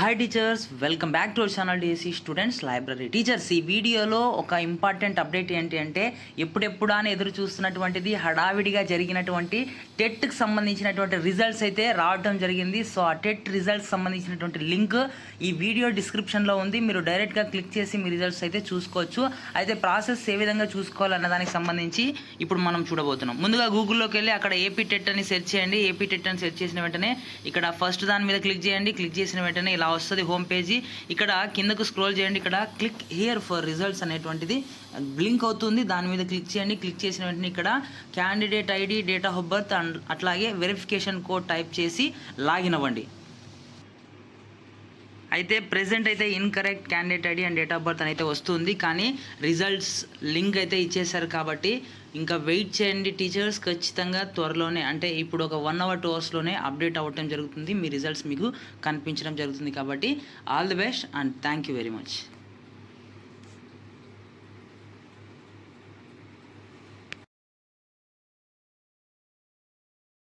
Hi teachers welcome back to our channel DSC students library teachers ఈ వీడియోలో ఒక important update ఏంటి అంటే ఎప్పుడెప్పుడా అని ఎదురు చూస్తున్నటువంటిది హడావిడిగా జరిగినటువంటి టెట్కి సంబంధించినటువంటి రిజల్ట్స్ అయితే రావడం జరిగింది. సో ఆ టెట్ రిజల్ట్స్ సంబంధించినటువంటి లింక్ ఈ వీడియో డిస్క్రిప్షన్లో ఉంది. మీరు డైరెక్ట్గా క్లిక్ చేసి మీ రిజల్ట్స్ అయితే చూసుకోవచ్చు. అయితే ప్రాసెస్ ఏ విధంగా చూసుకోవాలన్న దానికి సంబంధించి ఇప్పుడు మనం చూడబోతున్నాం. ముందుగా గూగుల్లోకి వెళ్ళి అక్కడ ఏపీ టెట్ అని సెర్చ్ చేయండి. ఏపీ టెట్ అని సెర్చ్ చేసిన వెంటనే ఇక్కడ ఫస్ట్ దాని మీద క్లిక్ చేయండి. క్లిక్ చేసిన వెంటనే ఇలా వస్తుంది హోమ్ పేజీ ఇక్కడ కిందకు స్క్రోల్ చేయండి. ఇక్కడ క్లిక్ హియర్ ఫర్ రిజల్ట్స్ అనేటువంటిది బ్లింక్ అవుతుంది. దాని మీద క్లిక్ చేయండి. క్లిక్ చేసిన వెంటనే ఇక్కడ candidate ID date of birth and అట్లాగే వెరిఫికేషన్ కోడ్ టైప్ చేసి లాగిన్ అవ్వండి. అయితే ప్రెసెంట్ అయితే incorrect candidate ID and date of birth అని అయితే వస్తుంది. కానీ రిజల్ట్స్ లింక్ అయితే ఇచ్చేసారు కాబట్టి ఇంకా వెయిట్ చేయండి టీచర్స్ ఖచ్చితంగా త్వరలోనే అంటే ఇప్పుడు ఒక వన్ అవర్ టూ అవర్స్లోనే అప్డేట్ అవ్వటం జరుగుతుంది. మీ రిజల్ట్స్ మీకు కనిపించడం జరుగుతుంది కాబట్టి all the best and thank you very much